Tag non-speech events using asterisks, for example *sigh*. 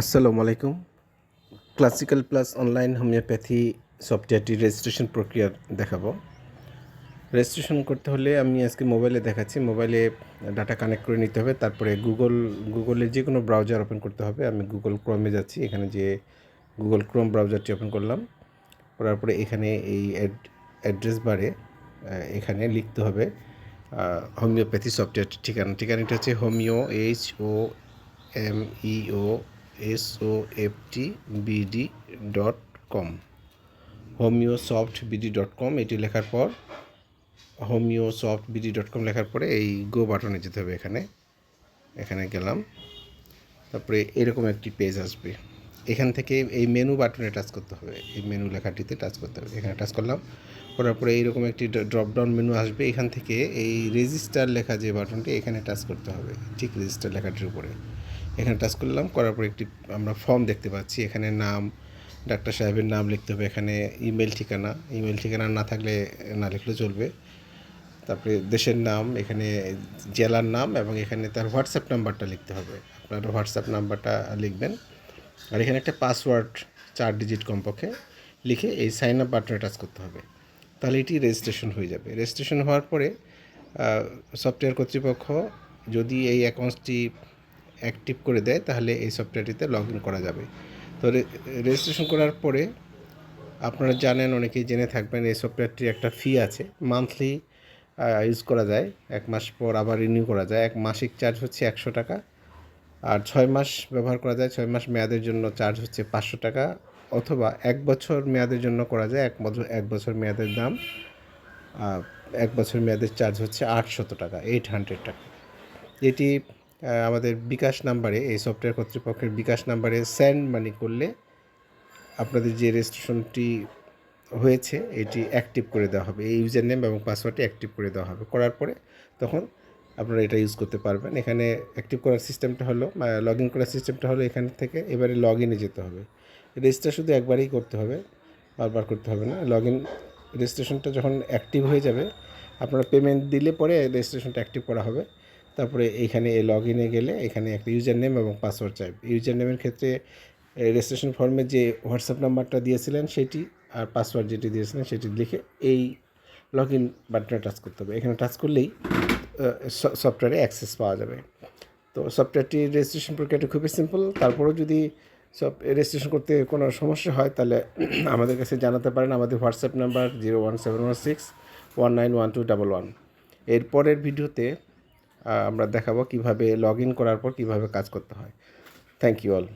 আসসালামু আলাইকুম। Classical plus online homeopathy সফটওয়্যারটি রেজিস্ট্রেশন প্রক্রিয়া দেখাবো। রেজিস্ট্রেশন করতে হলে আমি আজকে মোবাইলে দেখাচ্ছি। মোবাইলে ডাটা কানেক্ট করে নিতে হবে। তারপরে গুগল গুগলে যে কোনো ব্রাউজার ওপেন করতে হবে। আমি গুগল ক্রোমে যাচ্ছি। এখানে যে গুগল ক্রোম ব্রাউজারটি ওপেন করলাম। করার পরে এখানে এই অ্যাড্রেস বারে এখানে লিখতে হবে হোমিওপ্যাথি সফটওয়্যার ঠিকানা। ঠিকানাটা হচ্ছে homeo H O M E O F T BD dot com homeo soft BD dot com এটি লেখার পর homeo soft BD dot com লেখার পরে এই গো বাটনে যেতে হবে এখানে। এখানে গেলাম। তারপরে এরকম একটি পেজ আসবে। এখান থেকে এই মেনু বাটনে টাচ করতে হবে। এই মেনু লেখাটিতে টাচ করতে হবে। এখানে টাচ করলাম। করার পরে এইরকম একটি ড্রপ ডাউন মেনু আসবে। এখান থেকে এই রেজিস্টার লেখা যে বাটনটি এখানে টাচ করতে হবে। ঠিক রেজিস্টার লেখাটির উপরে। এখানে টাচ করলাম, করার পর একটি আমরা ফর্ম দেখতে পাচ্ছি। এখানে নাম, ডাক্তার সাহেবের নাম লিখতে হবে। এখানে ইমেল ঠিকানা ইমেল ঠিকানা না থাকলে, না লিখলে চলবে। তারপরে দেশের নাম, এখানে জেলার নাম এবং এখানে তার হোয়াটসঅ্যাপ নাম্বারটা লিখতে হবে। আপনার হোয়াটসঅ্যাপ নাম্বারটা লিখবেন। আর এখানে একটা পাসওয়ার্ড চার ডিজিট কমপক্ষে লিখে এই সাইন আপ বাটনে টাচ করতে হবে। তাহলে এটি রেজিস্ট্রেশন হয়ে যাবে। রেজিস্ট্রেশন হওয়ার পরে সফটওয়্যার কর্তৃপক্ষ যদি এই অ্যাকাউন্টটি অ্যাক্টিভ করে দেয়, তাহলে এই সফটওয়্যারটিতে লগ ইন করা যাবে। তো রেজিস্ট্রেশন করার পরে আপনারা জানেন, অনেকেই জেনে থাকবেন, এই সফটওয়্যারটির একটা ফি আছে। মান্থলি ইউজ করা যায়, এক মাস পর আবার রিনিউ করা যায়। এক মাসিক চার্জ হচ্ছে একশো টাকা, আর ছয় মাস ব্যবহার করা যায়, ছয় মাস মেয়াদের জন্য চার্জ হচ্ছে পাঁচশো টাকা, অথবা এক বছর মেয়াদের জন্য করা যায়, এক বছর এক বছর মেয়াদের দাম এক বছর মেয়াদের চার্জ হচ্ছে আটশত টাকা এইট হান্ড্রেড টাকা। এটি আমাদের বিকাশ নাম্বারে, এই সফটওয়্যার কর্তৃপক্ষের বিকাশ নাম্বারে স্যান্ড মানি করলে আপনাদের যে রেজিস্ট্রেশনটি হয়েছে, এটি অ্যাক্টিভ করে দেওয়া হবে। এই ইউজার নেম এবং পাসওয়ার্ডটি অ্যাক্টিভ করে দেওয়া হবে। করার পরে তখন আপনারা এটা ইউজ করতে পারবেন। এখানে অ্যাক্টিভ করার সিস্টেমটা হলো লগ ইন করার সিস্টেমটা হলো এখান থেকে এবারে লগ ইনে যেতে হবে। রেজিস্টার শুধু একবারেই করতে হবে, বারবার করতে হবে না। লগ ইন রেজিস্ট্রেশনটা যখন অ্যাক্টিভ হয়ে যাবে, আপনারা পেমেন্ট দিলে পরে রেজিস্ট্রেশনটা অ্যাক্টিভ করা হবে। তারপরে এইখানে লগ ইনে গেলে এখানে একটা ইউজার নেম এবং পাসওয়ার্ড চাইবে ইউজার নেমের ক্ষেত্রে রেজিস্ট্রেশন ফর্মে যে হোয়াটসঅ্যাপ নাম্বারটা দিয়েছিলেন সেটি আর পাসওয়ার্ড যেটি দিয়েছিলেন সেটি লিখে এই লগ ইন বাটনে টাচ করতে হবে। এখানে টাচ করলেই সফটওয়্যারে অ্যাক্সেস পাওয়া যাবে। তো সফটওয়্যারটির রেজিস্ট্রেশন প্রক্রিয়াটা খুবই সিম্পল তারপরেও যদি সব রেজিস্ট্রেশন করতে কোনো সমস্যা হয়, তাহলে *clears throat* আমাদের কাছে জানাতে পারেন। আমাদের WhatsApp number zero one seven one six one nine one two double one এরপরের ভিডিওতে আমরা দেখাবো কীভাবে লগ ইন করার পর কীভাবে কাজ করতে হয়। Thank you all